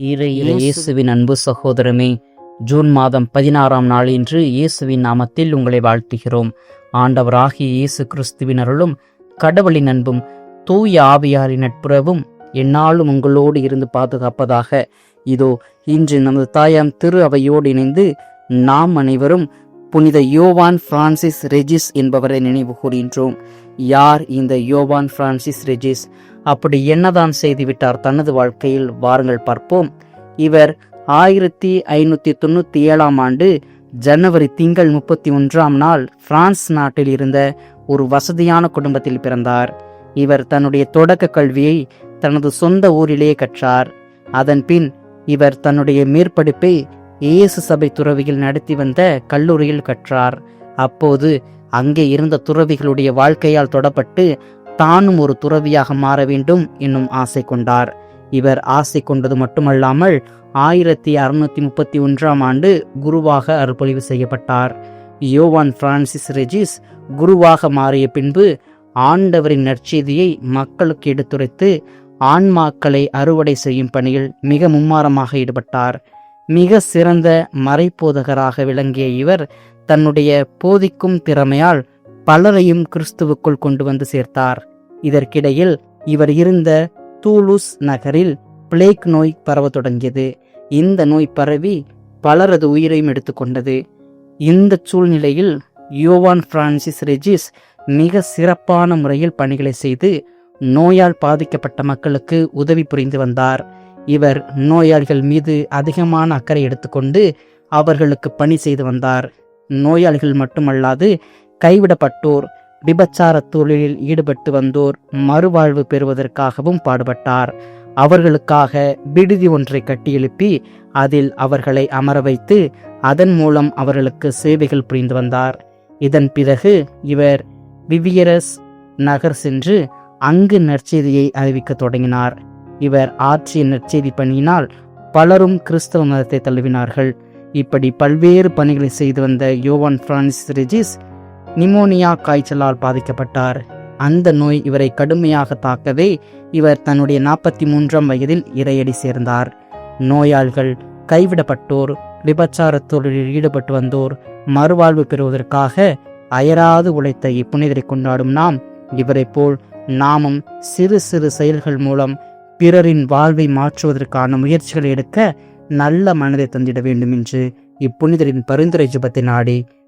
இயேசுவின் அன்பு சகோதரமே ஜூன் மாதம் பதினாறாம் நாள் இன்று இயேசுவின் நாமத்தில் உங்களை வாழ்த்துகிறோம். ஆண்டவராகிய இயேசு கிறிஸ்துவின் அருளும் கடவுளின் அன்பும் தூய ஆவியாரின் நட்புறவும் எந்நாளும் உங்களோடு இருந்து பாதுகாப்பதாக. இதோ இன்று நமது தாயாம் திரு அவையோடு இணைந்து நாம் அனைவரும் புனித யோவான் பிரான்சிஸ் ரெஜிஸ் என்பவரை நினைவு கூறுகின்றோம் யார் இந்த யோவான் பிரான்சிஸ் ரெஜிஸ்? அப்படி என்னதான் செய்துவிட்டார் தனது வாழ்க்கையில்? வாருங்கள் பார்ப்போம். இவர் ஆயிரத்தி ஐநூத்தி தொண்ணூத்தி ஏழாம் ஆண்டு ஜனவரி திங்கள் முப்பத்தி ஒன்றாம் நாள் பிரான்ஸ் நாட்டில் இருந்த ஒரு வசதியான குடும்பத்தில் பிறந்தார். இவர் தன்னுடைய தொடக்க கல்வியை தனது சொந்த ஊரிலேயே கற்றார். அதன் பின் இவர் தன்னுடைய மேற்படிப்பை இயேசு சபை துறவியில் நடத்தி வந்த கல்லூரியில் கற்றார். அப்போது அங்கே இருந்த துறவிகளுடைய வாழ்க்கையால் தொடப்பட்டு தானும் ஒரு துறவியாக மாற வேண்டும் என்னும் ஆசை கொண்டார். இவர் ஆசை கொண்டது மட்டுமல்லாமல் ஆயிரத்தி அறுநூத்தி முப்பத்தி ஒன்றாம் ஆண்டு குருவாக அறுபொழிவு செய்யப்பட்டார். யோவான் பிரான்சிஸ் ரெஜிஸ் குருவாக மாறிய பின்பு ஆண்டவரின் நற்செய்தியை மக்களுக்கு எடுத்துரைத்து ஆன்மாக்களை அறுவடை செய்யும் பணியில் மிக மும்மாரமாக ஈடுபட்டார். மிக சிறந்த மறைப்போதகராக விளங்கிய இவர் தன்னுடைய போதிக்கும் திறமையால் பலரையும் கிறிஸ்துவுக்குள் கொண்டு வந்து சேர்த்தார். இதற்கிடையில் இவர் இருந்த தூலுஸ் நகரில் பிளேக் நோய் பரவ தொடங்கியது. இந்த நோய் பரவி பலரது உயிரையும் எடுத்துக்கொண்டது இந்த சூழ்நிலையில் யோவான் பிரான்சிஸ் ரெஜிஸ் மிக சிறப்பான முறையில் பணிகளை செய்து நோயால் பாதிக்கப்பட்ட மக்களுக்கு உதவி புரிந்து வந்தார். இவர் நோயாளிகள் மீது அதிகமான அக்கறை எடுத்துக்கொண்டு அவர்களுக்கு பணி செய்து வந்தார். நோயாளிகள் மட்டுமல்லாது கைவிடப்பட்டோர் விபச்சார தொழிலில் ஈடுபட்டு வந்தோர் மறுவாழ்வு பெறுவதற்காகவும் பாடுபட்டார். அவர்களுக்காக விடுதி ஒன்றை கட்டியெழுப்பி அதில் அவர்களை அமர வைத்து அதன் மூலம் அவர்களுக்கு சேவைகள் புரிந்து வந்தார். இதன் பிறகு இவர் விவியரஸ் நகர் சென்று அங்கு நற்செய்தியை அறிவிக்க தொடங்கினார். இவர் ஆற்றிய நற்செய்தி பணியினால் பலரும் கிறிஸ்தவ மதத்தை தழுவினார்கள். இப்படி பல்வேறு பணிகளை செய்து வந்த யோவான் பிரான்சிஸ் ரெஜிஸ் நிமோனியா காய்ச்சலால் பாதிக்கப்பட்டார். அந்த நோய் இவரை கடுமையாக தாக்கவே இவர் தன்னுடைய நாற்பத்தி மூன்றாம் வயதில் இறையடி சேர்ந்தார். நோயாளிகள் கைவிடப்பட்டோர் விபச்சார தொழிலில் ஈடுபட்டு வந்தோர் மறுவாழ்வு பெறுவதற்காக அயராது உழைத்த இப்புனிதரை கொண்டாடும் நாம் இவரைப் போல் நாமும் சிறு சிறு செயல்கள் மூலம் பிறரின் வாழ்வை மாற்றுவதற்கான முயற்சிகளை எடுக்க நல்ல மனதை தந்திட வேண்டும் என்று இப்புனிதரின் பரிந்துரை ஜபத்தை நாடி